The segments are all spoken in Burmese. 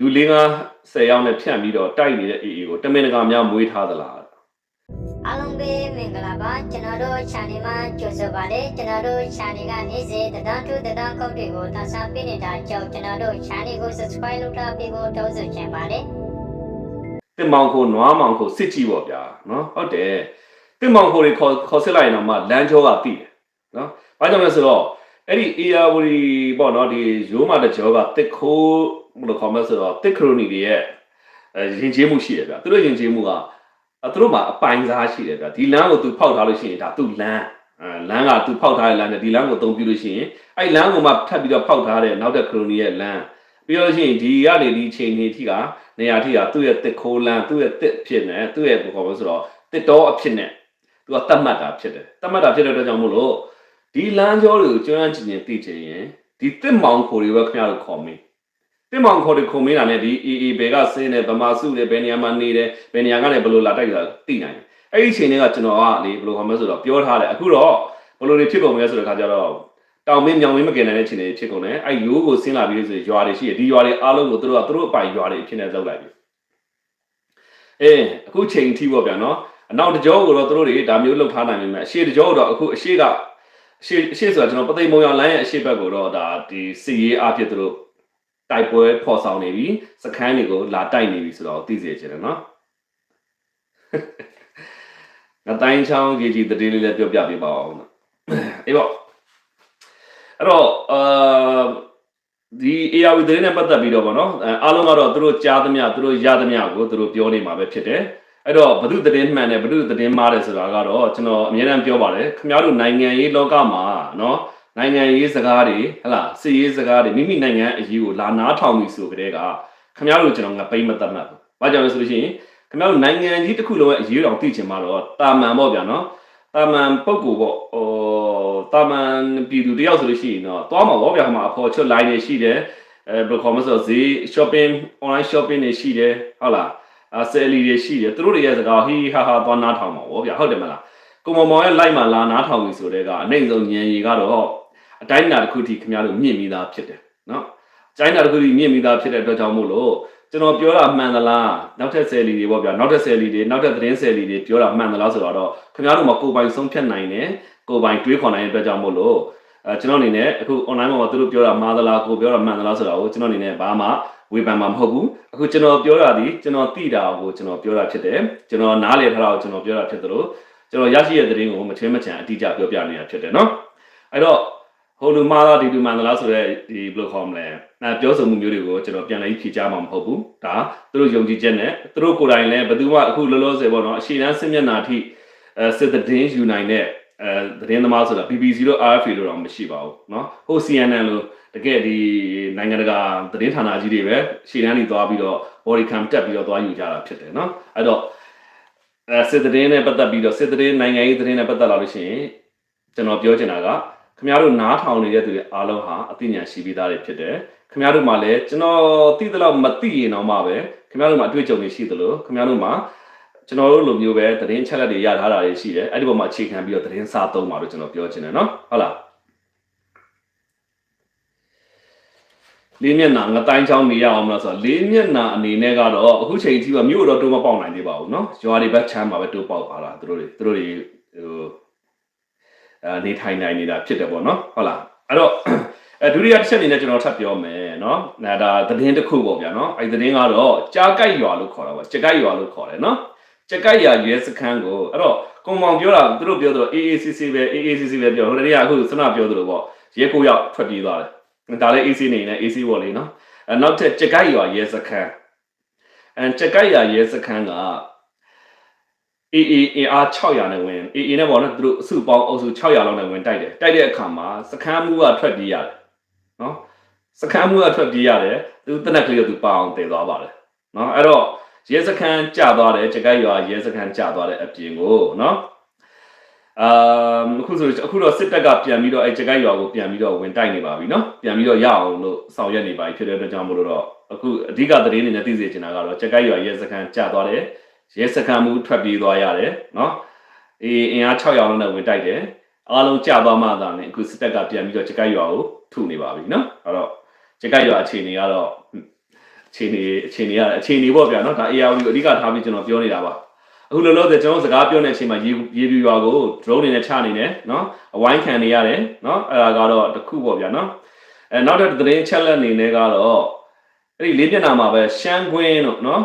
လူလေးငါ10ယောက်နဲ့ဖြန့်ပြီးတော့တိုက်နေတဲ့ AA ကိုတမင်တကာများမွေးထားသလားအားလုံးပဲမင်္ဂလာပါကျွန်တော်တို့ channel မှာကြိုဆိုပါတယ်ကျွန်တော်တို့ channel ကနေ့စဉ်တဒန်းထူးတဒန်းကုတ်တွေကိုတင်ဆက်ပေးနေတာကြောင့်ကျွန်တော်တို့ channel ကို subscribe လုပ်ထားပြီးကိုတောင်းဆိုချင်ပါတယ်တစ်မောင်ကိုနွားမောင်ကိုစစ်ကြည့်ပေါ့ဗျာနော်ဟုတ်တယ်တစ်မောင်ကိုတွေခေါ်ခေါ်စစ်လိုက်ရင်တော့မှလမ်းကြောကတိတယ်နော်ဘာကြောင့်လဲဆိုတော့အဲ့ဒီ AR ဝရီပေါ့နော်ဒီရိုးမာတကြောကတစ်ခိုး ဘယ်လိုခေါ်မလဲဆိုတော့တစ်ခရိုနီတွေရဲ့အဲရင်ကျေးမှုရှိတယ်ဗျာသူတို့ရင်ကျေးမှုကအဲသူတို့မှာအပိုင်စားရှိတယ်ဗျာဒီလမ်းကိုသူဖောက်ထားလို့ရှိရင်ဒါသူ့လမ်းအဲလမ်းကသူဖောက်ထားတဲ့လမ်းနဲ့ဒီလမ်းကိုအသုံးပြုလို့ရှိရင်အဲ့လမ်းကိုမှထပ်ပြီးတော့ဖောက်ထားတဲ့နောက်တဲ့ခရိုနီရဲ့လမ်းပြီးတော့ရှိရင်ဒီကနေဒီချိန်နေထိကနေရာထိကသူ့ရဲ့တစ်ခိုးလမ်းသူ့ရဲ့တစ်ဖြစ်နေသူ့ရဲ့ဘယ်လိုခေါ်မလဲဆိုတော့တစ်တော်အဖြစ်နဲ့သူကတတ်မှတ်တာဖြစ်တယ်တတ်မှတ်တာဖြစ်တဲ့အတွက်ကြောင့်မို့လို့ဒီလမ်းကြောတွေကိုကျွမ်းကျင်ကျင်သိချင်ရင်ဒီတစ်မောင်ခိုတွေပဲခင်ဗျားတို့ခေါ်မင်း တစ်မောင်ခိုတွေခုံမင်းတာနဲ့ဒီ AA ဘယ်ကစင်းတယ်ဗမာစုတယ်ဘယ်နေရာမှာနေတယ်ဘယ်နေရာကနေဘယ်လိုလာတိုက်တာသိနိုင်တယ်အဲ့ဒီချိန်တွေကကျွန်တော်ကလေဘယ်လိုခေါ်မလဲဆိုတော့ပြောထားတယ်အခုတော့ဘယ်လိုတွေဖြစ်ကုန်မလဲဆိုတဲ့ခါကျတော့တောင်မင်းမြောင်မင်းမကင်နိုင်တဲ့ချိန်တွေဖြစ်ကုန်တယ်အဲ့ရိုးကိုဆင်းလာပြီးဆိုရင်ရွာတွေရှိတယ်ဒီရွာတွေအားလုံးကိုသူတို့ကသူတို့အပိုင်ရွာတွေအဖြစ်နဲ့လောက်လိုက်ပြီအေးအခုချိန်ထိပေါ့ဗျာနော်အနောက်တကြောကိုတော့သူတို့တွေဒါမျိုးလောက်ထားနိုင်နေမယ်အရှေ့တကြောတော့အခုအရှေ့ကအရှေ့အရှေ့ဆိုတာကျွန်တော်ပသိမ်မုံရောင်လိုင်းရဲ့အရှေ့ဘက်ကိုတော့ဒါဒီစီရေးအဖြစ်သူတို့ တိုက်ပွဲဖော်ဆောင်နေပြီစခန်းတွေကိုလာတိုက်နေပြီဆိုတော့သိစေချင်တယ်နော်ငတိုင်းချောင်းကြီးကြီးတတိလေးလည်းပြောပြပေးပါအောင်နော်အေးပေါ့အဲ့တော့အာဒီ AR သတင်းနဲ့ပတ်သက်ပြီးတော့ဗောနော်အဲအားလုံးကတော့သူတို့ကြားသမျှသူတို့ရသမျှကိုသူတို့ပြောနေမှာပဲဖြစ်တယ်အဲ့တော့ဘု து သတင်းမှန်တယ်ဘု து သတင်းမှားတယ်ဆိုတာကတော့ကျွန်တော်အမြဲတမ်းပြောပါတယ်ခင်ဗျားတို့နိုင်ငံရေးလောကမှာနော် နိုင်ငံရေးစကားတွေဟလာစစ်ရေးစကားတွေမိမိနိုင်ငံအရေးကိုလာနားထောင်ပြီဆိုကြတဲ့ကခင်ဗျားတို့ကျွန်တော်ငပိမ့်မသက်မှတ်ဘူး။ဘာကြောင့်လဲဆိုလို့ရှိရင်ခင်ဗျားတို့နိုင်ငံကြီးတစ်ခုလုံးရဲ့အရေးတော်သိချင်မှတော့တာမန်ပေါ့ဗျာနော်။တာမန်ပုဂ္ဂိုလ်ပေါ့ဟိုတာမန်ပြည်သူတယောက်ဆိုလို့ရှိရင်တော့သွားမှာပေါ့ဗျာဟိုမှာအဖော်ချွတ် line တွေရှိတယ်။အဲဘယ်လိုခေါ်မလဲဆိုတော့ဈေး shopping online shopping တွေရှိတယ်ဟုတ်လား။အဲဆယ်လီတွေရှိတယ်သူတို့တွေရဲ့စကားဟီးဟာဟာသွားနားထောင်မှာပေါ့ဗျာဟုတ်တယ်မလား။ကိုမောင်မောင်ရဲ့ live မှာလာနားထောင်ပြီဆိုတဲ့ကအနိုင်ဆုံးဉာဏ်ရည်ကတော့ အတိုင်းအတာတစ်ခုထိခင်ဗျားတို့မြင့်မိသားဖြစ်တယ်နော်။အတိုင်းအတာတစ်ခုထိမြင့်မိသားဖြစ်တဲ့အတွက်ကြောင့်မို့လို့ကျွန်တော်ပြောတာမှန်သလားနောက်ထပ်ဆယ်လီတွေပေါ့ဗျာနောက်ထပ်ဆယ်လီတွေနောက်ထပ်သတင်းဆယ်လီတွေပြောတာမှန်သလားဆိုတော့ခင်ဗျားတို့မှာကိုယ်ပိုင်ဆုံးဖြတ်နိုင်တယ်ကိုယ်ပိုင်တွေးခေါ်နိုင်တဲ့အတွက်ကြောင့်မို့လို့အဲကျွန်တော်အနေနဲ့အခု online မှာသူတို့ပြောတာမှားသလားကိုပြောတာမှန်သလားဆိုတာကိုကျွန်တော်အနေနဲ့ဘာမှဝေဖန်မှာမဟုတ်ဘူးအခုကျွန်တော်ပြောတာဒီကျွန်တော်သိတာကိုကျွန်တော်ပြောတာဖြစ်တယ်ကျွန်တော်နားလည်ထားတာကိုကျွန်တော်ပြောတာဖြစ်တယ်လို့ကျွန်တော်ရရှိတဲ့သတင်းကိုမချွေးမချံအတိအကျပြောပြနေတာဖြစ်တယ်နော်အဲ့တော့ ဟိုလူမှားလားဒီလူမှန်သလားဆိုတော့ဒီဘယ်လိုခေါ်မလဲအဲပြောဆိုမှုမျိုးတွေကိုကျွန်တော်ပြန်လည်းဖြေချမှာမဟုတ်ဘူးဒါသူတို့ယုံကြည်ချက်နဲ့သူတို့ကိုယ်တိုင်လည်းဘယ်သူမှအခုလောလောဆယ်ပေါ့နော်အရှိတန်းစစ်မျက်နှာထိအဲစစ်သတင်းယူနိုင်တဲ့အဲသတင်းသမားဆိုတာ BBC လို့ RFA လို့တော့မရှိပါဘူးเนาะဟို CNN လို့တကယ်ဒီနိုင်ငံတကာသတင်းဌာနကြီးတွေပဲရှေ့တန်းကြီးသွားပြီးတော့ body cam တက်ပြီးတော့သွားယူကြတာဖြစ်တယ်เนาะအဲ့တော့အဲစစ်သတင်းနဲ့ပတ်သက်ပြီးတော့စစ်သတင်းနိုင်ငံရေးသတင်းနဲ့ပတ်သက်လာလို့ရှိရင်ကျွန်တော်ပြောချင်တာက ခင်ဗျားတို့နားထောင်နေတဲ့သူတွေအားလုံးဟာအသိဉာဏ်ရှိပြီးသားတွေဖြစ်တယ်ခင်ဗျားတို့မှလည်းကျွန်တော်သိသလောက်မသိရင်တော့မှပဲခင်ဗျားတို့မှအတွေ့အကြုံတွေရှိသလိုခင်ဗျားတို့မှကျွန်တော်တို့လိုမျိုးပဲသတင်းချက်လက်တွေရထားတာတွေရှိတယ်အဲ့ဒီပေါ်မှာအခြေခံပြီးတော့သတင်းစာသုံးပါလို့ကျွန်တော်ပြောချင်တယ်เนาะဟုတ်လားလေးမျက်နှာငတိုင်းချောင်းနေရအောင်မလားဆိုတော့လေးမျက်နှာအနေနဲ့ကတော့အခုချိန်ထိကမြို့တော့တိုးမပေါက်နိုင်သေးပါဘူးเนาะရွာတွေဘက်ချမ်းမှာပဲတိုးပေါက်ပါလားသူတို့တွေသူတို့တွေဟိုအဲ နေထိုင်နိုင်နေတာဖြစ်တယ်ပေါ့နော်ဟုတ်လားအဲ့တော့ဒုတိယတစ်ချက်အနေနဲ့ကျွန်တော်ထပ်ပြောမယ်နော်ဒါသတင်းတစ်ခုပေါ့ဗျာနော်အဲ့သတင်းကတော့ကြားကိုက်ရွာလို့ခေါ်တာပေါ့ကြက်ကိုက်ရွာလို့ခေါ်တယ်နော်ကြက်ကိုက်ရွာရဲစခန်းကိုအဲ့တော့ကွန်မောင်ပြောတာသူတို့ပြောသလို AACC ပဲ AACC ပဲပြောဟိုတည်းကအခုစနပြောသလိုပေါ့ရဲကိုရောက်ထွက်ပြေးသွားတယ်ဒါလည်း AC နေနဲ့ AC ပေါ့လေနော်နောက်ထပ်ကြက်ကိုက်ရွာရဲစခန်းအဲကြက်ကိုက်ရွာရဲစခန်းက AA AR 600နဲ့ဝင် AA နဲ့ပေါ့နော်သူတို့အစုပေါင်းအုပ်စု600လောက်နဲ့ဝင်တိုက်တယ်တိုက်တဲ့အခါမှာစခန်းမှုကထွက်ပြေးရတယ်နော်စခန်းမှုကထွက်ပြေးရတယ်သူတနက်ကလေးကသူပအောင်တည်သွားပါတယ်နော်အဲ့တော့ရဲစခန်းကျသွားတယ်ကြက်ကြိုက်ရွာရဲစခန်းကျသွားတဲ့အပြင်ကိုနော်အာအခုဆိုအခုတော့စစ်တပ်ကပြန်ပြီးတော့အဲကြက်ကြိုက်ရွာကိုပြန်ပြီးတော့ဝင်တိုက်နေပါပြီနော်ပြန်ပြီးတော့ရအောင်လို့ဆောင်ရွက်နေပါပြီဖြစ်တဲ့အတွက်ကြောင့်မို့လို့တော့အခုအဓိကသတင်းတွေနဲ့သိစေချင်တာကတော့ကြက်ကြိုက်ရွာရဲစခန်းကျသွားတယ် ရဲစခန်းမှုထွက်ပြေးသွားရတယ်နော်အေးအင်အား600လောက်နဲ့ဝင်တိုက်တယ်အားလုံးကျသွားမှသာနဲ့အခုစစ်တပ်ကပြန်ပြီးတော့ကြက်ကြိုက်ရွာကိုထုနေပါပြီနော်အဲ့တော့ကြက်ကြိုက်ရွာအခြေအနေကတော့အခြေအနေအခြေအနေရအခြေအနေပေါ့ဗျာနော်ဒါ AR ကိုအဓိကထားပြီးကျွန်တော်ပြောနေတာပါအခုလောလောဆယ်ကျွန်တော်စကားပြောနေတဲ့အချိန်မှာရေရေပြူရွာကို drone တွေနဲ့ချနေတယ်နော်အဝိုင်းခံနေရတယ်နော်အဲ့ဒါကတော့တစ်ခုပေါ့ဗျာနော်အဲနောက်တစ်သတင်းချက်လက်အနေနဲ့ကတော့အဲ့ဒီလေးမျက်နှာမှာပဲရှမ်းကွင်းတို့နော်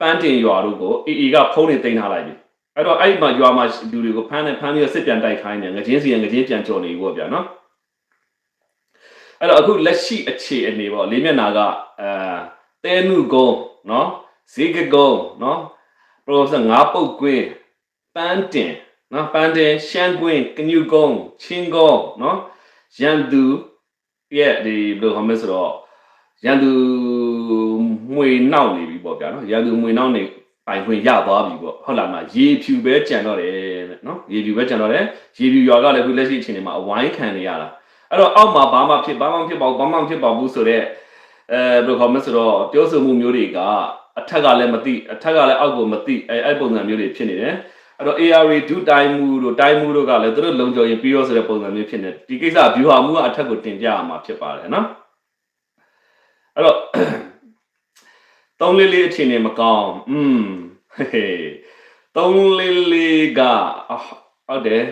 ပန်းတင်ရွာတို့ကို AA ကဖုံးနေတင်ထားလိုက်ပြီအဲ့တော့အဲ့ဒီမှာရွာမှာလူတွေကိုဖမ်းနေဖမ်းပြီးတော့စစ်ပြန်တိုက်ခိုင်းနေငချင်းစီငချင်းပြန်ကြော်နေပြီပေါ့ဗျာနော်အဲ့တော့အခုလက်ရှိအခြေအနေပေါ့လေးမျက်နာကအဲတဲနုကုန်းနော်ဇေကကုန်းနော်ပရိုဖက်ဆာငါးပုတ်ကွင်းပန်းတင်နော်ပန်းတင်ရှမ်းကွင်းကညူကုန်းချင်းကုန်းနော်ရန်သူရဲ့ဒီဘယ်လိုဟောမလဲဆိုတော့ရန်သူ မွေနောက်နေပြီပေါ့ဗျာနော်ရန်သူမွေနောက်နေပိုင်ခွင့်ရသွားပြီပေါ့ဟုတ်လားမရေဖြူပဲကြံတော့တယ်တဲ့နော်ရေဖြူပဲကြံတော့တယ်ရေဖြူရွာကလည်းအခုလက်ရှိအခြေအနေမှာအဝိုင်းခံနေရတာအဲ့တော့အောက်မှာဘာမှဖြစ်ဘာမှမဖြစ်ပါဘူးဘာမှမဖြစ်ပါဘူးဆိုတော့အဲဘယ်လိုခေါ်မလဲဆိုတော့ပြောဆိုမှုမျိုးတွေကအထက်ကလည်းမသိအထက်ကလည်းအောက်ကိုမသိအဲအဲ့ပုံစံမျိုးတွေဖြစ်နေတယ်အဲ့တော့ AR ဒုတိုင်းမှုတို့တိုင်းမှုတို့ကလည်းသူတို့လုံခြုံရင်ပြီးရောဆိုတဲ့ပုံစံမျိုးဖြစ်နေတယ်ဒီကိစ္စ view ဟာမှုကအထက်ကိုတင်ပြရမှာဖြစ်ပါတယ်နော်အဲ့တော့ သုံးလေးလေးအခြေအနေမကောင်းอืมဟေးဟေးသုံးလေးလေးကအော်ဟုတ်တယ်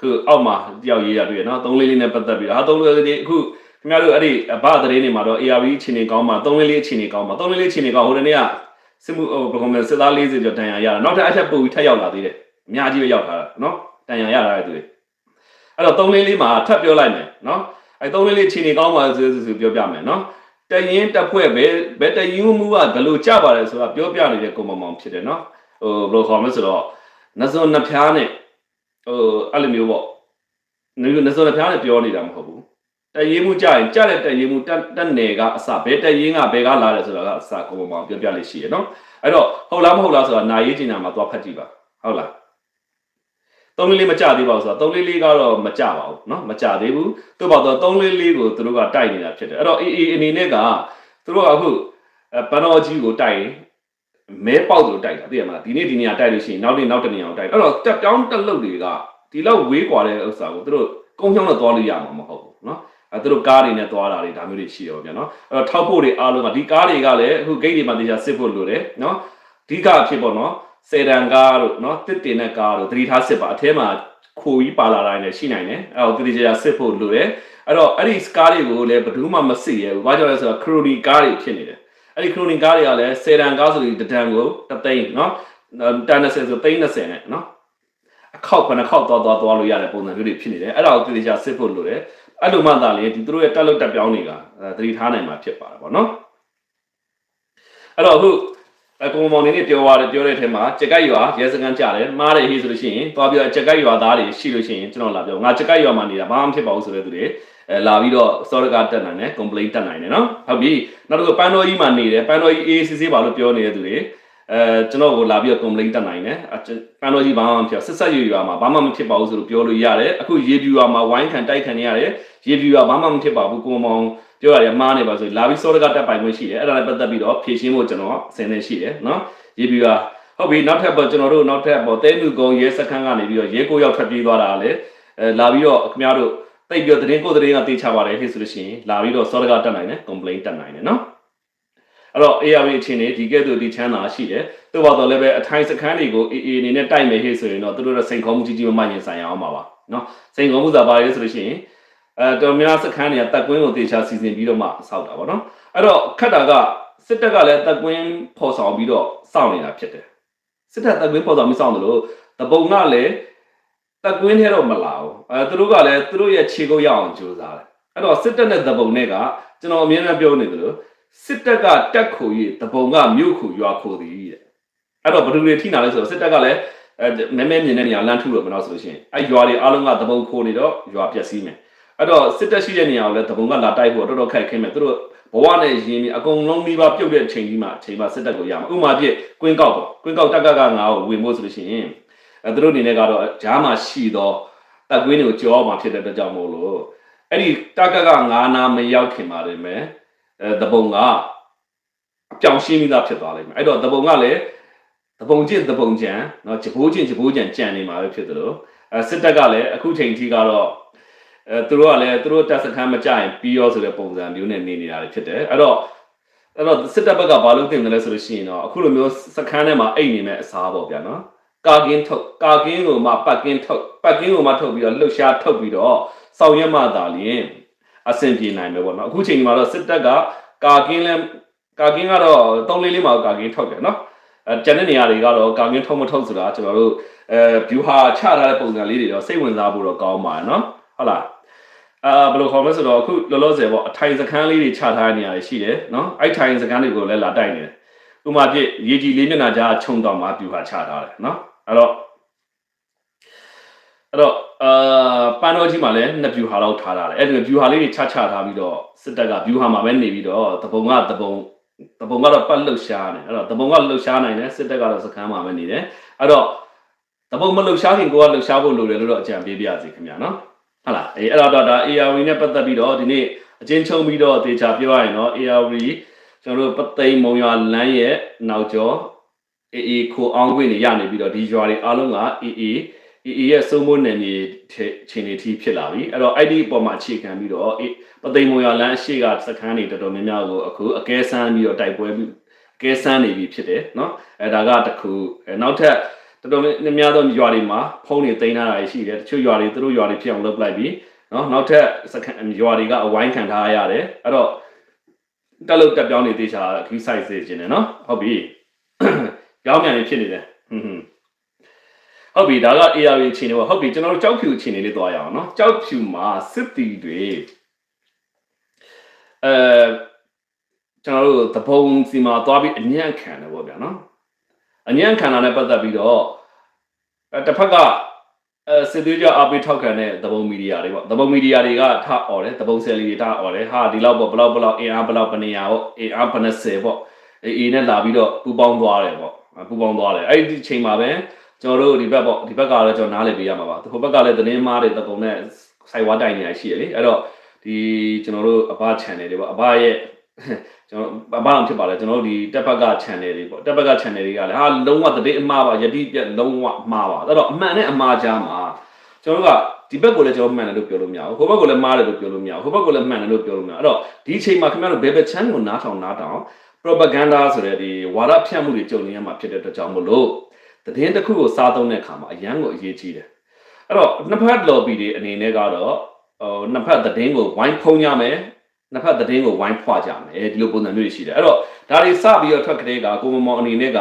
ခုအောက်မှာတယောက်ရေးရတွေ့ရနော်3လေးလေးနဲ့ပတ်သက်ပြီးတော့ဟာ3လေးလေးအခုခင်ဗျားတို့အဲ့ဒီအဘသတင်းတွေမှာတော့ ARV အခြေအနေကောင်းမှာ3လေးလေးအခြေအနေကောင်းမှာ3လေးလေးအခြေအနေကောင်းဟိုတနေ့ကစစ်မှုဟိုဘယ်ကောင်မလဲစစ်သား40ကျော်တန်ရာရတာနောက်ထပ်အထက်ပို့ပြီးထပ်ရောက်လာသေးတယ်အများကြီးပဲရောက်လာတာနော်တန်ရာရတာတဲ့သူတွေအဲ့တော့3လေးလေးမှာထပ်ပြောလိုက်မယ်နော်အဲ့3လေးလေးအခြေအနေကောင်းပါဆိုဆိုပြောပြမယ်နော် တရင်တက်ဖွဲ့ပဲဘယ်တရင်မှုကဘယ်လိုကြပါလဲဆိုတာပြောပြနေတဲ့ကုံမမောင်ဖြစ်တယ်နော်ဟိုဘယ်လိုခေါ်မလဲဆိုတော့နဇွန်နှဖျားနဲ့ဟိုအဲ့လိုမျိုးပေါ့နေနေစောဖျားနဲ့ပြောနေတာမဟုတ်ဘူးတရေးမှုကြရင်ကြတဲ့တရေးမှုတက်တက်နယ်ကအစဘယ်တရေးကဘယ်ကလာတယ်ဆိုတာကအစကိုပုံမှန်ပြောပြလေးရှိရနော်အဲ့တော့ဟုတ်လားမဟုတ်လားဆိုတာနာရေးချင်တာမှာသွားဖတ်ကြည့်ပါဟုတ်လား သုံးလေးလေးမကြသေးပါဘူးဆိုတာသုံးလေးလေးကတော့မကြပါဘူးเนาะမကြသေးဘူးသူ့ဘာတော့သုံးလေးလေးကိုသူတို့ကတိုက်နေတာဖြစ်တယ်အဲ့တော့အေးအေးအနေနဲ့ကသူတို့ကအခုပန်တော်ကြီးကိုတိုက်ရင်မဲပေါက်သူတိုက်တာသိရမလားဒီနေ့ဒီနေ့ကတိုက်လို့ရှိရင်နောက်နေ့နောက်တစ်နေ့အောင်တိုက်အဲ့တော့တက်ပြောင်းတက်လုတ်တွေကဒီလောက်ဝေးကွာတဲ့ဥစ္စာကိုသူတို့ကုန်းချောင်းနဲ့သွားလို့ရမှာမဟုတ်ဘူးเนาะအဲသူတို့ကားတွေနဲ့သွားတာတွေဒါမျိုးတွေရှိရောဗျာเนาะအဲ့တော့ထောက်ဖို့တွေအားလုံးကဒီကားတွေကလည်းအခုဂိတ်တွေမှာတေချာစစ်ဖို့လိုတယ်เนาะအဓိကအဖြစ်ပေါ့เนาะ စေတံကားတို့နော်တစ်တင်တဲ့ကားတို့သတိထားစစ်ပါအထဲမှာခိုကြီးပါလာတာလည်းရှိနိုင်တယ်အဲ့တော့သတိကြရာစစ်ဖို့လိုတယ်အဲ့တော့အဲ့ဒီကားတွေကိုလည်းဘယ်သူမှမစစ်ရဘူးဘာကြောင့်လဲဆိုတော့ခရိုနီကားတွေဖြစ်နေတယ်အဲ့ဒီခရိုနီကားတွေကလည်းစေတံကားဆိုပြီးတဒံကိုတသိန်းနော်တန်30ဆိုသိန်း30နဲ့နော်အခောက်ခဏခောက်သွားသွားသွားလို့ရတဲ့ပုံစံမျိုးတွေဖြစ်နေတယ်အဲ့ဒါကိုသတိကြစစ်ဖို့လိုတယ်အဲ့လိုမှသာလေဒီသူတို့ရဲ့တက်လို့တက်ပြောင်းတွေကသတိထားနိုင်မှာဖြစ်ပါတာပေါ့နော်အဲ့တော့အခု အကောင်မောင်နေနေပြောရတယ်ပြောတဲ့အထက်မှာကြက်ကက်ရွာရဲစခန်းကြတယ်မှားတယ်ဟေးဆိုလို့ရှိရင်သွားပြီးတော့ကြက်ကက်ရွာသားတွေရှိလို့ရှိရင်ကျွန်တော်လာပြောငါကြက်ကက်ရွာမှာနေတာဘာမှမဖြစ်ပါဘူးဆိုတဲ့သူတွေအဲလာပြီးတော့စောရကတက်နိုင်တယ် complaint တက်နိုင်တယ်နော်ဟုတ်ပြီနောက်တစ်ခုပန်းတော်ကြီးမှာနေတယ်ပန်းတော်ကြီး ACC ပါလို့ပြောနေတဲ့သူတွေအဲကျွန်တော်ကိုလာပြီးတော့ complaint တက်နိုင်တယ်အကျွန်ပန်းတော်ကြီးဘာမှမဖြစ်ဆက်ဆက်ရွရွာမှာဘာမှမဖြစ်ပါဘူးဆိုလို့ပြောလို့ရတယ်အခုရေပြူရွာမှာဝိုင်းခံတိုက်ခံနေရတယ်ရေပြူရွာဘာမှမဖြစ်ပါဘူးကိုမောင် ပြောရတယ်မှားနေပါဆိုလာပြီးစောရကတက်ပိုင်ခွင့်ရှိတယ်အဲ့ဒါလည်းပတ်သက်ပြီးတော့ဖြည့်ရှင်းဖို့ကျွန်တော်အစဉ်နဲ့ရှိတယ်နော်ရေပြူရွာဟုတ်ပြီနောက်ထပ်ပေါ့ကျွန်တော်တို့နောက်ထပ်ပေါ့တဲနုကုန်းရဲစခန်းကနေပြီးတော့ရဲကိုရောက်ထွက်ပြေးသွားတာလေအဲလာပြီးတော့ခင်ဗျားတို့တိတ်ပြီးတော့သတင်းကိုသတင်းကတေးချပါတယ်ဟဲ့ဆိုလို့ရှိရင်လာပြီးတော့စောရကတက်နိုင်တယ် complaint တက်နိုင်တယ်နော်အဲ့တော့ ARV အခြေအနေဒီကဲ့သို့ဒီချမ်းသာရှိတယ်။သို့ပါတော့လည်းပဲအထိုင်စခန်းတွေကို AA အနေနဲ့တိုက်မယ်ဟေ့ဆိုရင်တော့သူတို့ရဲ့စိန်ခေါ်မှုကြီးကြီးမားမားရင်ဆိုင်ရအောင်ပါပါ။နော်။စိန်ခေါ်မှုသာပါရဲဆိုလို့ရှိရင် အဲတော်များစခန်းတွေကတက်ကွင်းကိုတေချာစီစဉ်ပြီးတော့မှစောက်တာပေါ့နော်။အဲ့တော့ခက်တာကစစ်တပ်ကလည်းတက်ကွင်းဖော်ဆောင်ပြီးတော့စောင့်နေတာဖြစ်တယ်။စစ်တပ်တက်ကွင်းဖော်ဆောင်ပြီးစောင့်တယ်လို့တပုံကလည်းတက်ကွင်းထဲတော့မလာဘူး။အဲသူတို့ကလည်းသူတို့ရဲ့ခြေကုပ်ရအောင်ကြိုးစားတယ်။အဲ့တော့စစ်တပ်နဲ့တပုံနဲ့ကကျွန်တော်အမြဲတမ်းပြောနေတယ်လို့စစ်တပ်ကတက်ခို၍တပုံကမြို့ခုရွာခိုသည်တဲ့အဲ့တော့ဘယ်သူတွေထိနာလဲဆိုတော့စစ်တပ်ကလည်းအဲမဲမဲမြင်တဲ့နေရာလမ်းထုလို့မလို့ဆိုလို့ရှိရင်အဲ့ရွာတွေအားလုံးကတပုံခိုနေတော့ရွာပျက်စီးမယ် အဲ့တော့စစ်တပ်ရှိတဲ့နေရာကိုလည်းတပုံကလာတိုက်ဖို့တော်တော်ခက်ခဲမယ်သူတို့ဘဝနဲ့ရင်းပြီးအကုန်လုံးပြီးပါပြုတ်တဲ့အချိန်ကြီးမှာအချိန်မှာစစ်တပ်ကိုရမှာဥပမာပြည့်ကွင်းကောက်ပေါ့ကွင်းကောက်တက်ကကငါ့ကိုဝင်ဖို့ဆိုလို့ရှိရင်အဲသူတို့အနေနဲ့ကတော့ဂျားမှာရှိတော့တက်ကွင်းတွေကိုကြောမှာဖြစ်တဲ့အတွက်ကြောင့်မို့လို့အဲ့ဒီတက်ကကငါးနာမရောက်ခင်ပါတယ်မယ် အဲတပုံကအပြောင်ရှင်းပြီးသားဖြစ်သွားလိမ့်မယ်အဲ့တော့တပုံကလည်းတပုံချင်းတပုံချံเนาะဂျပိုးချင်းဂျပိုးချံကြံနေမှာပဲဖြစ်တယ်လို့အဲစစ်တပ်ကလည်းအခုချိန်ထိကတော့ အဲသူတို့ကလည်းသူတို့တက်စခန်းမကြရင်ပြီးရောဆိုတဲ့ပုံစံမျိုးနဲ့နေနေတာတွေဖြစ်တယ်အဲ့တော့အဲ့တော့စစ်တပ်ဘက်ကဘာလို့တင်တယ်လဲဆိုလို့ရှိရင်တော့အခုလိုမျိုးစခန်းထဲမှာအိတ်နေမဲ့အစားပေါ့ဗျာနော်ကာကင်းထုတ်ကာကင်းကိုမှပတ်ကင်းထုတ်ပတ်ကင်းကိုမှထုတ်ပြီးတော့လှုပ်ရှားထုတ်ပြီးတော့စောင့်ရမှသာလျင်အဆင်ပြေနိုင်မယ်ပေါ့နော်အခုချိန်ဒီမှာတော့စစ်တပ်ကကာကင်းလဲကာကင်းကတော့တုံးလေးလေးမှာကာကင်းထုတ်တယ်နော်အဲကျန်တဲ့နေရာတွေကတော့ကာကင်းထုတ်မထုတ်ဆိုတာကျွန်တော်တို့အဲ view ဟာချထားတဲ့ပုံစံလေးတွေတော့စိတ်ဝင်စားဖို့တော့ကောင်းပါတယ်နော် ဟုတ်လားအာဘယ်လိုခေါ်မလဲဆိုတော့အခုလောလောဆယ်ပေါ့အထိုင်စခန်းလေးတွေချထားတဲ့နေရာတွေရှိတယ်နော်အဲ့ထိုင်စခန်းတွေကိုလည်းလာတိုက်နေတယ်ဥပမာပြည့်ရေကြီးလေးမျက်နှာကြားခြုံတော့မှပြူဟာချထားတယ်နော်အဲ့တော့အဲ့တော့အာပန်တော်ကြီးမှာလည်းနှစ်ပြူဟာလောက်ထားထားတယ်အဲ့ဒီပြူဟာလေးတွေချချထားပြီးတော့စစ်တပ်ကပြူဟာမှာပဲနေပြီးတော့တပုံကတပုံတပုံကတော့ပတ်လှုပ်ရှားနေအဲ့တော့တပုံကလှုပ်ရှားနိုင်တယ်စစ်တပ်ကတော့စခန်းမှာပဲနေတယ်အဲ့တော့တပုံမလှုပ်ရှားခင်ကိုကလှုပ်ရှားဖို့လိုတယ်လို့တော့အကြံပေးပြရစီခင်ဗျာနော် ဟုတ်လားအေးအဲ့တော့ဒါ ARV နဲ့ပတ်သက်ပြီးတော့ဒီနေ့အချင်းချုံပြီးတော့တေချာပြောရရင်တော့ ARV ကျွန်တော်တို့ပသိမ်မုံရွာလမ်းရဲ့နောက်ကျော် AA ခိုအောင်ခွင့်တွေရနေပြီးတော့ဒီရွာတွေအားလုံးက AA AA ရဲ့စိုးမိုးနယ်မြေချိန်တွေထိဖြစ်လာပြီအဲ့တော့အဲ့ဒီအပေါ်မှာအခြေခံပြီးတော့အေးပသိမ်မုံရွာလမ်းအရှိကစခန်းတွေတော်တော်များများကိုအခုအကဲဆန်းပြီးတော့တိုက်ပွဲပြီးအကဲဆန်းနေပြီဖြစ်တယ်เนาะအဲဒါကတစ်ခုအဲနောက်ထပ် တော်တော်များများသောရွာတွေမှာဖုန်းတွေတင်ထားတာရှိတယ်တချို့ရွာတွေသူတို့ရွာတွေဖြစ်အောင်လုပ်လိုက်ပြီနော်နောက်ထပ်စခန်းရွာတွေကအဝိုင်းခံထားရတယ်အဲ့တော့တက်လို့တက်ပြောင်းနေသေးချာခီးဆိုင်စေခြင်းတယ်နော်ဟုတ်ပြီကြောင်းမြန်နေဖြစ်နေတယ်ဟွန်းဟွန်းဟုတ်ပြီဒါက AR အချိန်တွေပေါ့ဟုတ်ပြီကျွန်တော်တို့ကြောက်ဖြူအချိန်လေးလေးသွားရအောင်နော်ကြောက်ဖြူမှာစစ်တီတွေအဲကျွန်တော်တို့သဘုံစီမှာသွားပြီးအညံ့ခံတယ်ပေါ့ဗျာနော် အညံ့ခံတာနဲ့ပတ်သက်ပြီးတော့အဲတစ်ဖက်ကအဲစစ်သွေးကြအပိထောက်ခံတဲ့သဘုံမီဒီယာတွေပေါ့သဘုံမီဒီယာတွေကထអော်တယ်သဘုံဆယ်လီတွေထអော်တယ်ဟာဒီလောက်ပေါ့ဘလောက်ဘလောက်အင်အားဘလောက်ပနေယာပေါ့အင်အား50ပေါ့အေးအေးနဲ့လာပြီးတော့ပူပေါင်းသွားတယ်ပေါ့ပူပေါင်းသွားတယ်အဲ့ဒီချိန်မှာပဲကျွန်တော်တို့ဒီဘက်ပေါ့ဒီဘက်ကတော့ကျွန်တော်နားလည်ပေးရမှာပါဟိုဘက်ကလည်းသတင်းမားတွေသဘုံနဲ့ဆိုင်ဝါတိုင်နေရရှိရလေအဲ့တော့ဒီကျွန်တော်တို့အဘ channel တွေပေါ့အဘရဲ့ ကျွန်တော်အဘအောင်ဖြစ်ပါလေကျွန်တော်တို့ဒီတက်ဘက်က channel တွေပေါ့တက်ဘက်က channel တွေကလည်းဟာလုံးဝတတိအမှားပါယတိပြက်လုံးဝမှားပါအဲ့တော့အမှန်နဲ့အမှားကြားမှာကျွန်တော်တို့ကဒီဘက်ကိုလည်းကျွန်တော်မှန်တယ်လို့ပြောလို့မရဘူးဟိုဘက်ကိုလည်းမှားတယ်လို့ပြောလို့မရဘူးဟိုဘက်ကိုလည်းမှန်တယ်လို့ပြောလို့မရဘူးအဲ့တော့ဒီအချိန်မှာခင်ဗျားတို့ဘယ်ဘက် channel ကိုနားထောင်နားထောင် propaganda ဆိုတဲ့ဒီဝါဒဖြန့်မှုတွေကြုံနေရမှာဖြစ်တဲ့အတွက်ကြောင့်မလို့သတင်းတစ်ခုကိုစားသုံးတဲ့အခါမှာအရန်ကိုအရေးကြီးတယ်အဲ့တော့နှစ်ဖက် lobby တွေအနေနဲ့ကတော့ဟိုနှစ်ဖက်သတင်းကိုဝိုင်းဖုံးကြမယ် နှစ်ဖက်သတင်းကိုဝိုင်းဖွာကြမယ်ဒီလိုပုံစံမျိုးတွေရှိတယ်အဲ့တော့ဒါတွေစပြီးတော့ထွက်ကလေးကကိုမမောင်အနေနဲ့က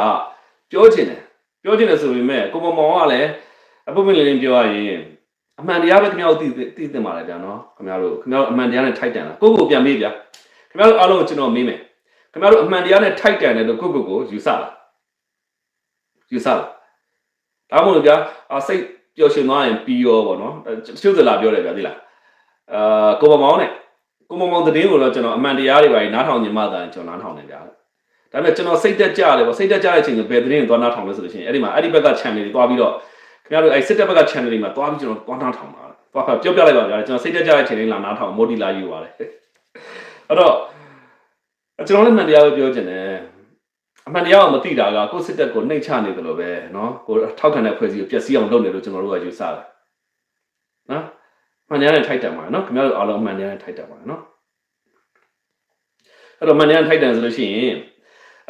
ပြောချင်တယ်ပြောချင်တယ်ဆိုပေမဲ့ကိုမမောင်ကလည်းအပုပ်မင်းလေးလေးပြောရရင်အမှန်တရားပဲခင်ဗျားတို့သိသိသိမှာလေဗျာနော်ခင်ဗျားတို့ခင်ဗျားတို့အမှန်တရားနဲ့ထိုက်တန်တာကိုကိုပြန်မေးဗျာခင်ဗျားတို့အားလုံးကိုကျွန်တော်မေးမယ်ခင်ဗျားတို့အမှန်တရားနဲ့ထိုက်တန်တယ်လို့ကိုကိုကိုယူဆလားယူဆလားဒါမှမဟုတ်ဗျာအစိတ်ပျော်ရွှင်သွားရင်ပြီးရောပေါ့နော်တချို့စလာပြောတယ်ဗျာသိလားအာကိုမမောင်နဲ့ ကိုမမောင်သတင်းကိုတော့ကျွန်တော်အမှန်တရားတွေပါနားထောင်နေမှသာကျွန်တော်နားထောင်နေကြတယ်။ဒါပေမဲ့ကျွန်တော်စိတ်တက်ကြတယ်ပေါ့စိတ်တက်ကြတဲ့အချိန်ကဘယ်သတင်းကိုသွားနားထောင်လဲဆိုလို့ရှိရင်အဲ့ဒီမှာအဲ့ဒီဘက်က channel တွေသွားပြီးတော့ခင်ဗျားတို့အဲ့စစ်တပ်ဘက်က channel တွေမှာသွားပြီးကျွန်တော်သွားနားထောင်တာ။သွားဖတ်ပြောပြလိုက်ပါဗျာကျွန်တော်စိတ်တက်ကြတဲ့အချိန်လေးလာနားထောင်မိုဒီလာယူပါတယ်။အဲ့တော့ကျွန်တော်လည်းမှန်တရားပဲပြောချင်တယ်။အမှန်တရားကိုမသိတာကကိုယ်စစ်တပ်ကိုနှိမ်ချနေတယ်လို့ပဲเนาะကိုထောက်ခံတဲ့ဖွဲ့စည်းကိုပျက်စီးအောင်လုပ်နေလို့ကျွန်တော်တို့ကယူဆတယ်။နော် မှန်တရားနဲ့ထိုက်တန်ပါတယ်နော်ခင်ဗျားတို့အားလုံးအမှန်တရားနဲ့ထိုက်တန်ပါတယ်နော်အဲ့တော့မန်နန်ထိုက်တန်ဆိုလို့ရှိရင်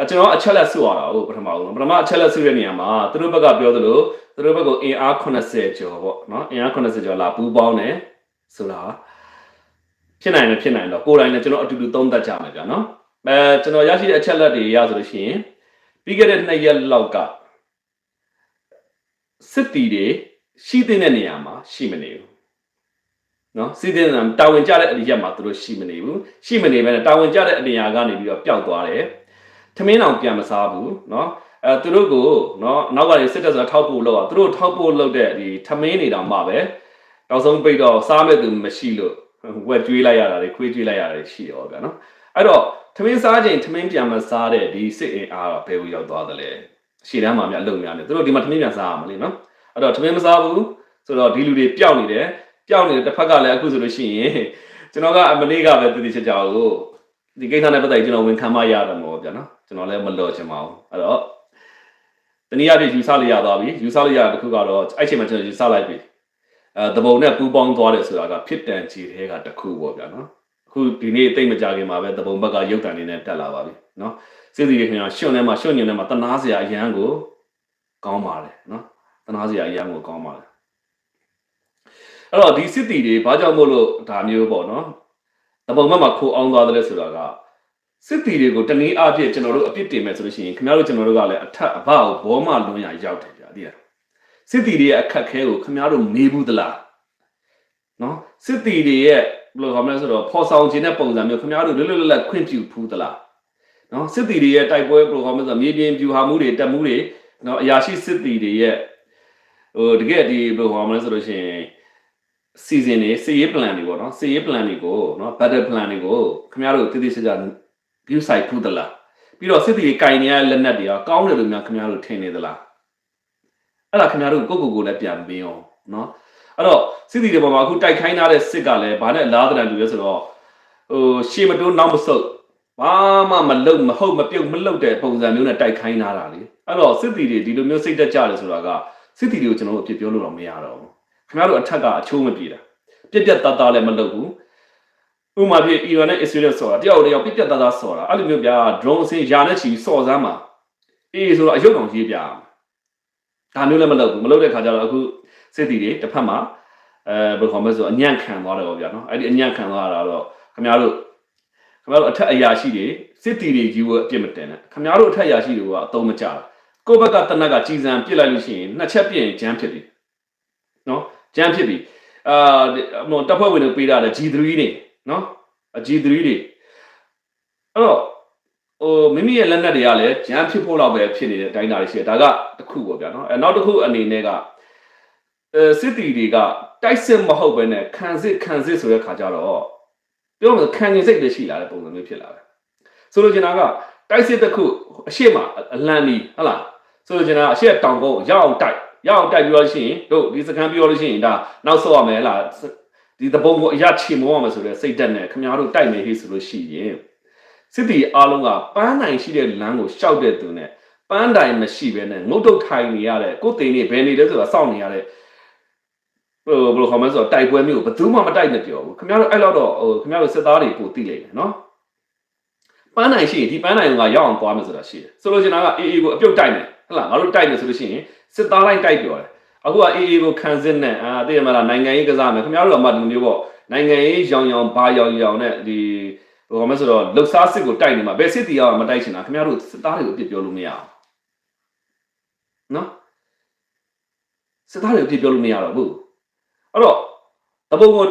အကျွန်တော်အချက်လက်စုရတာဟုတ်ပထမဆုံးပထမအချက်လက်စုတဲ့နေရာမှာသူတို့ဘက်ကပြောသလိုသူတို့ဘက်ကအင်အား80ကျော်ပေါ့နော်အင်အား80ကျော်လာပူးပေါင်းတယ်ဆိုတာဖြစ်နိုင်တယ်ဖြစ်နိုင်တော့ကိုယ်တိုင်လည်းကျွန်တော်အတူတူသုံးသပ်ကြမယ်ဗျာနော်အဲကျွန်တော်ရရှိတဲ့အချက်လက်တွေရဆိုလို့ရှိရင်ပြီးခဲ့တဲ့နှစ်ရက်လောက်ကစစ်တီတွေရှိတဲ့နေရာမှာရှိမနေဘူး နော်စီးတဲ့တာဝန်ကြတဲ့အရာမှာသူတို့ရှိမနေဘူးရှိမနေဘဲနဲ့တာဝန်ကြတဲ့အနေရာကနေပြီးတော့ပျောက်သွားတယ်ထမင်းအောင်ပြန်မစားဘူးနော်အဲသူတို့ကိုနော်နောက်ကနေစစ်တပ်ဆိုတာထောက်ပို့လောက်อ่ะသူတို့ထောက်ပို့လောက်တဲ့ဒီထမင်းနေတောင်မှပဲတောက်ဆုံးပိတ်တော့စားမဲ့သူမရှိလို့ဝက်ကျွေးလိုက်ရတာတွေခွေးကျွေးလိုက်ရတာတွေရှိရောဗျာနော်အဲ့တော့ထမင်းစားချိန်ထမင်းပြန်မစားတဲ့ဒီစစ်အင်အားကဘယ်ကိုရောက်သွားသလဲရှေ့တန်းမှာများအလုံများနေသူတို့ဒီမှာထမင်းပြန်စားရမလို့နော်အဲ့တော့ထမင်းမစားဘူးဆိုတော့ဒီလူတွေပျောက်နေတယ် ပျောက်နေတဲ့တစ်ဖက်ကလည်းအခုဆိုလို့ရှိရင်ကျွန်တော်ကအမလေးကပဲတည်တည်ချာချာကိုဒီကိစ္စနဲ့ပတ်သက်ပြီးကျွန်တော်ဝန်ခံမရတယ်မို့ဗျာနော်ကျွန်တော်လည်းမလော်ချင်ပါဘူးအဲ့တော့တနည်းအားဖြင့်ယူဆလို့ရသွားပြီယူဆလို့ရတဲ့တစ်ခုကတော့အဲ့ချိန်မှာကျွန်တော်ယူဆလိုက်ပြီအဲတပုံနဲ့ပူပေါင်းသွားတယ်ဆိုတာကဖြစ်တန်ချီတဲ့ကတစ်ခုပေါ့ဗျာနော်အခုဒီနေ့တိတ်မကြခင်မှာပဲတပုံဘက်ကရုပ်တံနေနဲ့တက်လာပါပြီနော်စစ်တီတွေခင်ဗျာရှွန့်ထဲမှာရှွန့်ညင်ထဲမှာတနာစရာအရန်ကိုကောင်းပါတယ်နော်တနာစရာအရန်ကိုကောင်းပါတယ် အဲ့တော့ဒီစစ်တီတွေဘာကြောင့်မို့လို့ဒါမျိုးပေါ့နော်တပုံဘက်မှာခိုးအောင်သွားတယ်လဲဆိုတာကစစ်တီတွေကိုတနည်းအားဖြင့်ကျွန်တော်တို့အပြစ်တင်မယ်ဆိုလို့ရှိရင်ခင်ဗျားတို့ကျွန်တော်တို့ကလည်းအထက်အဘကိုဘောမလွန်ရရောက်တယ်ကြာဒီလားစစ်တီတွေရဲ့အခက်ခဲကိုခင်ဗျားတို့မေးဘူးသလားနော်စစ်တီတွေရဲ့ဘယ်လိုခေါ်မလဲဆိုတော့ဖော်ဆောင်ခြင်းတဲ့ပုံစံမျိုးခင်ဗျားတို့လွတ်လွတ်လပ်လပ်ခွင့်ပြုဖူးသလားနော်စစ်တီတွေရဲ့တိုက်ပွဲဘယ်လိုခေါ်မလဲဆိုတော့မြေပြင်ပြူဟာမှုတွေတက်မှုတွေနော်အရာရှိစစ်တီတွေရဲ့ဟိုတကယ်ဒီဘယ်လိုခေါ်မလဲဆိုလို့ရှိရင် စီစဉ်နေစီရေး plan တွေပေါ့နော်စီရေး plan တွေကိုနော် battle plan တွေကိုခင်ဗျားတို့တည်တည်ချာချာ view site ဖူးသလားပြီးတော့စစ်တီတွေကင်နေရတဲ့လက်နက်တွေကကောင်းတယ်လို့များခင်ဗျားတို့ထင်နေသလားအဲ့ဒါခင်ဗျားတို့ကိုယ့်ကိုယ်ကိုယ်လည်းပြန်မင်းအောင်နော်အဲ့တော့စစ်တီတွေပေါ်မှာအခုတိုက်ခိုင်းထားတဲ့စစ်ကလည်းဘာနဲ့အလားတန်တူလဲဆိုတော့ဟိုရှေ့မတိုးနောက်မဆုတ်ဘာမှမလုံမဟုတ်မပြုတ်မလုံတဲ့ပုံစံမျိုးနဲ့တိုက်ခိုင်းထားတာလေအဲ့တော့စစ်တီတွေဒီလိုမျိုးစိတ်တက်ကြတယ်ဆိုတာကစစ်တီတွေကိုကျွန်တော်တို့အပြစ်ပြောလို့တော့မရတော့ဘူး ခင်ဗျားတို့အထက်ကအချိုးမပြေတာပြက်ပြက်သားသားလည်းမလုပ်ဘူးဥပမာပြအီရန်နဲ့အစ္စရေးနဲ့ဆော်တာတယောက်တယောက်ပြက်ပြက်သားသားဆော်တာအဲ့လိုမျိုးဗျာ drone အစင်းယာနဲ့ချီဆော်စမ်းမှာအေးဆိုတော့အယုတ်အောင်ရေးပြအောင်ဒါမျိုးလည်းမလုပ်ဘူးမလုပ်တဲ့ခါကျတော့အခုစစ်တီတွေတစ်ဖက်မှာအဲဘယ်လိုခေါ်မလဲဆိုအညံ့ခံသွားတယ်ပေါ့ဗျာနော်အဲ့ဒီအညံ့ခံသွားတာတော့ခင်ဗျားတို့ခင်ဗျားတို့အထက်အရာရှိတွေစစ်တီတွေကြီးကိုအပြစ်မတင်နဲ့ခင်ဗျားတို့အထက်အရာရှိတွေကအသုံးမကျဘူးကိုယ့်ဘက်ကတနက်ကကြီးစံပြစ်လိုက်လို့ရှိရင်နှစ်ချက်ပြစ်ရင်ဂျမ်းဖြစ်ပြီနော် ကြမ်းဖြစ်ပြီအာဟိုတပ်ဖွဲ့ဝင်တွေပေးတာလေ G3 တွေနော်အ G3 တွေအဲ့တော့ဟိုမိမိရဲ့လက်နက်တွေကလည်းကြမ်းဖြစ်ဖို့လောက်ပဲဖြစ်နေတဲ့အတိုင်းအတာတွေရှိတယ်ဒါကတစ်ခုပေါ့ဗျာနော်အဲနောက်တစ်ခုအနေနဲ့ကအဲစစ်တီတွေကတိုက်စစ်မဟုတ်ဘဲနဲ့ခံစစ်ခံစစ်ဆိုတဲ့ခါကျတော့ပြောမှခံရင်စိတ်တွေရှိလာတဲ့ပုံစံမျိုးဖြစ်လာတယ်ဆိုလိုချင်တာကတိုက်စစ်တစ်ခုအရှိမအလန်ဒီဟုတ်လားဆိုလိုချင်တာအရှိတောင်ကုန်းရောက်အောင်တိုက် ရအောင်တိုက်ပြီးတော့ရှိရင်တို့ဒီစကန်ပြောလို့ရှိရင်ဒါနောက်ဆော့ရမယ်ဟလားဒီသဘုံကိုအရချေမောရမယ်ဆိုတဲ့စိတ်တက်နဲ့ခင်ဗျားတို့တိုက်မယ်ဟိဆိုလို့ရှိရင်စစ်တီအားလုံးကပန်းနိုင်ရှိတဲ့လမ်းကိုရှောက်တဲ့သူနဲ့ပန်းတိုင်မရှိဘဲနဲ့ငုတ်တုတ်ထိုင်နေရတဲ့ကိုယ်တင်နေဘယ်နေလဲဆိုတာစောင့်နေရတဲ့ဟိုဘယ်လိုခေါ်မလဲဆိုတော့တိုက်ပွဲမျိုးကိုဘယ်သူမှမတိုက်နဲ့ပြောဘူးခင်ဗျားတို့အဲ့လောက်တော့ဟိုခင်ဗျားတို့စစ်သားတွေပိုသိလိမ့်မယ်နော်ပန်းနိုင်ရှိရင်ဒီပန်းနိုင်ကရောက်အောင်သွားမယ်ဆိုတာရှိတယ်ဆိုလိုချင်တာကအေးအေးကိုအပြုတ်တိုက်မယ်ဟုတ်လားငါတို့တိုက်မယ်ဆိုလို့ရှိရင် စစ်သားလိုက်တိုက်ပြောတယ်အခုကအေးအေးကိုခံစစ်နဲ့အာသိရမလားနိုင်ငံရေးကစားမယ်ခင်ဗျားတို့ကမှဒီမျိုးပေါ့နိုင်ငံရေးရောင်ရောင်ဘာရောင်ရောင်နဲ့ဒီဟိုကမဆိုတော့လှုပ်ရှားစစ်ကိုတိုက်နေမှာဘယ်စစ်တီကမတိုက်ချင်တာခင်ဗျားတို့စစ်သားတွေကိုအပြစ်ပြောလို့မရအောင်နော်စစ်သားတွေကိုအပြစ်ပြောလို့မရတော့ဘူးအဲ့တော့တပုံကို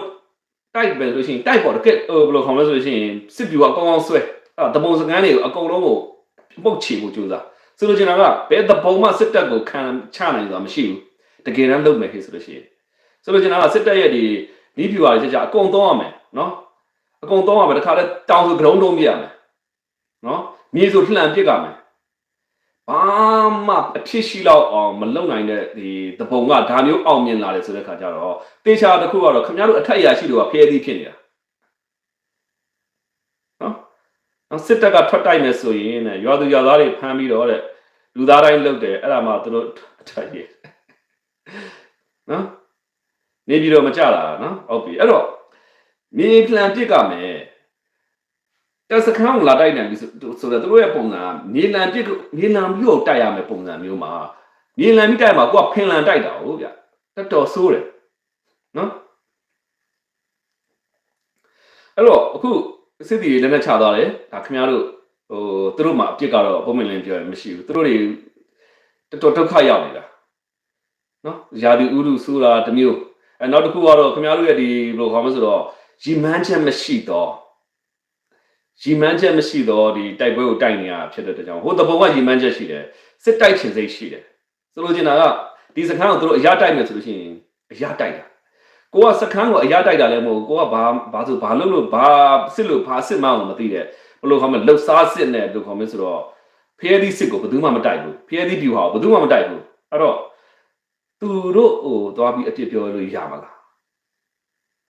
တိုက်ပဲဆိုလို့ရှိရင်တိုက်ပေါ်တကက်ဟိုဘယ်လိုခေါ်မလဲဆိုလို့ရှိရင်စစ်ဗျူကအကောင်းကောင်းဆွဲအဲ့တပုံစကန်းတွေကိုအကုန်လုံးကိုပုတ်ချေဖို့ကြိုးစား ဆိုလိုချင်တာကဘယ်တပုံမှစစ်တပ်ကိုခံချနိုင်ဆိုတာမရှိဘူးတကယ်တမ်းလုပ်မယ်ခေဆိုလို့ရှိရင်ဆိုလိုချင်တာကစစ်တပ်ရဲ့ဒီနီးပြူပါတွေကြာကြာအကုန်သုံးရမယ်နော်အကုန်သုံးရမယ်တခါလဲတောင်ဆိုဂရုံးတုံးပြရမယ်နော်မြေဆိုလှန်ပစ်ကြမယ်ဘာမှအဖြစ်ရှိတော့အောင်မလုံနိုင်တဲ့ဒီတပုံကဒါမျိုးအောင်မြင်လာတယ်ဆိုတဲ့ခါကျတော့တေချာတစ်ခုကတော့ခင်ဗျားတို့အထက်အရာရှိတွေကဖျဲသီးဖြစ်နေတာနော် နော်စစ်တပ်ကထွက်တိုက်မယ်ဆိုရင်တဲ့ရွာသူရွာသားတွေဖမ်းပြီးတော့တဲ့လူသားတိုင်းလုပ်တယ်အဲ့ဒါမှသူတို့အထက်ရေးနော်နေပြီးတော့မကြတာနော်ဟုတ်ပြီအဲ့တော့မြေပလန်ပစ်ကမယ်တက်စခန်းကိုလာတိုက်နိုင်ပြီဆိုဆိုတော့သူတို့ရဲ့ပုံစံကမြေလန်ပစ်ကိုမြေလန်ပြီးတော့တိုက်ရမယ်ပုံစံမျိုးမှာမြေလန်ပြီးတိုက်မှာကိုကဖင်လန်တိုက်တာဟုတ်ဗျတော်တော်ဆိုးတယ်နော်အဲ့တော့အခု စစ်တီတွေလည်းနဲ့ချသွားတယ်ဒါခင်ဗျားတို့ဟိုသူတို့မှာအပြစ်ကတော့ပုံမှန်လင်းပြောရင်မရှိဘူးသူတို့တွေတော်တော်ဒုက္ခရောက်နေတာနော်ယာဒီဥရုဆိုးတာတစ်မျိုးအဲနောက်တစ်ခုကတော့ခင်ဗျားတို့ရဲ့ဒီဘယ်လိုခေါ်မလဲဆိုတော့ရီမန်းချက်မရှိတော့ရီမန်းချက်မရှိတော့ဒီတိုက်ပွဲကိုတိုက်နေရတာဖြစ်တဲ့အတွက်ကြောင့်ဟိုတပုံကရီမန်းချက်ရှိတယ်စစ်တိုက်ချင်စိတ်ရှိတယ်ဆိုလိုချင်တာကဒီစခန်းကိုသူတို့အရတိုက်မယ်ဆိုလို့ရှိရင်အရတိုက်တာ ကိုကစခန်းကိုအရတိုက်တာလည်းမဟုတ်ဘူးကိုကဘာဘာဆိုဘာလို့လို့ဘာစစ်လို့ဘာစစ်မှန်းမသိတဲ့ဘယ်လိုခေါ်မလဲလှုပ်ရှားစစ်နဲ့ဘယ်လိုခေါ်မလဲဆိုတော့ဖျဲသီးစစ်ကိုဘယ်သူမှမတိုက်ဘူးဖျဲသီးပြူဟာကိုဘယ်သူမှမတိုက်ဘူးအဲ့တော့သူတို့ဟိုသွားပြီးအပြစ်ပြောလို့ရမှာလား